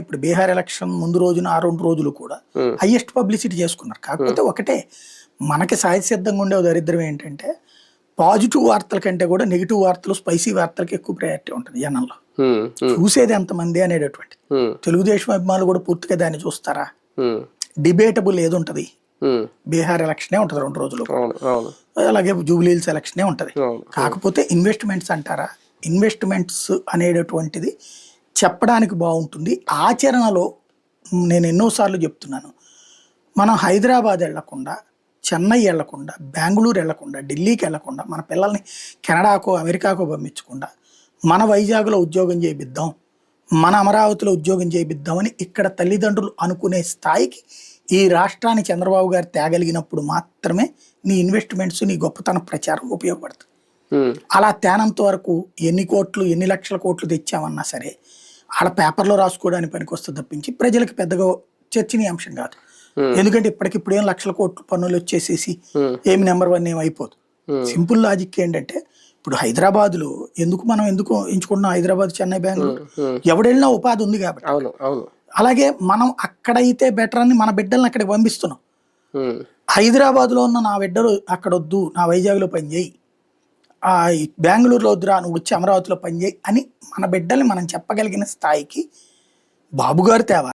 ఇప్పుడు బీహార్ ఎలక్షన్ ముందు రోజున ఆ రెండు రోజులు కూడా. హైయెస్ట్ పబ్లిసిటీ చేసుకున్నారు. కాకపోతే ఒకటే మనకి సహజ సిద్ధంగా ఉండే దరిద్రం ఏంటంటే పాజిటివ్ వార్తల కంటే కూడా నెగిటివ్ వార్తలు స్పైసీ వార్తలకి ఎక్కువ ప్రయారిటీ ఉంటుంది జనంలో. చూసేది ఎంతమంది అనేటటువంటి తెలుగుదేశం అభిమానులు కూడా పూర్తిగా దాన్ని చూస్తారా? డిబేటబుల్ ఏది ఉంటుంది? బీహార్ ఎలక్షనే ఉంటుంది రెండు రోజులు. అలాగే జూబ్లీహిల్స్ ఎలక్షనే ఉంటుంది. కాకపోతే ఇన్వెస్ట్మెంట్స్ అంటారా? ఇన్వెస్ట్మెంట్స్ అనేటటువంటిది చెప్పడానికి బాగుంటుంది. ఆచరణలో నేను ఎన్నోసార్లు చెప్తున్నాను. మనం హైదరాబాద్ వెళ్ళకుండా చెన్నై వెళ్ళకుండా బెంగళూరు వెళ్ళకుండా ఢిల్లీకి వెళ్ళకుండా మన పిల్లల్ని కెనడాకో అమెరికాకో పంపించకుండా మన వైజాగ్లో ఉద్యోగం చేయిద్దాం మన అమరావతిలో ఉద్యోగం చేయిద్దామని ఇక్కడ తల్లిదండ్రులు అనుకునే స్థాయికి ఈ రాష్ట్రాన్ని చంద్రబాబు గారు తేగలిగినప్పుడు మాత్రమే నీ ఇన్వెస్ట్మెంట్స్ నీ గొప్పతన ప్రచారం ఉపయోగపడుతుంది. అలా తేనంత వరకు ఎన్ని కోట్లు ఎన్ని లక్షల కోట్లు తెచ్చామన్నా సరే ఆడ పేపర్లో రాసుకోవడానికి పనికి వస్తుంది తప్పించి ప్రజలకు పెద్దగా చర్చనీయాంశం కాదు. ఎందుకంటే ఇప్పటికిప్పుడు ఏం లక్షల కోట్లు పన్నులు వచ్చేసేసి Hmm. ఏమి నెంబర్ వన్ ఏం అయిపోదు. సింపుల్ లాజిక్ ఏంటంటే ఇప్పుడు హైదరాబాద్లో ఎందుకు మనం ఎందుకు ఎంచుకుంటున్నాం హైదరాబాద్ చెన్నై బెంగళూరు? ఎవడెళ్ళినా ఉపాధి ఉంది కాబట్టి. అలాగే మనం అక్కడైతే బెటర్ అని మన బిడ్డల్ని అక్కడికి పంపిస్తున్నాం. ఉమ్, హైదరాబాద్లో ఉన్న నా బిడ్డలు అక్కడ వద్దు నా వైజాగ్లో పనిచేయి ఆ ఈ బెంగళూరులో వద్దురా నువ్వు వచ్చి అమరావతిలో పనిచేయి అని మన బిడ్డల్ని మనం చెప్పగలిగిన స్థాయికి బాబుగారు తేవా తేవాలి.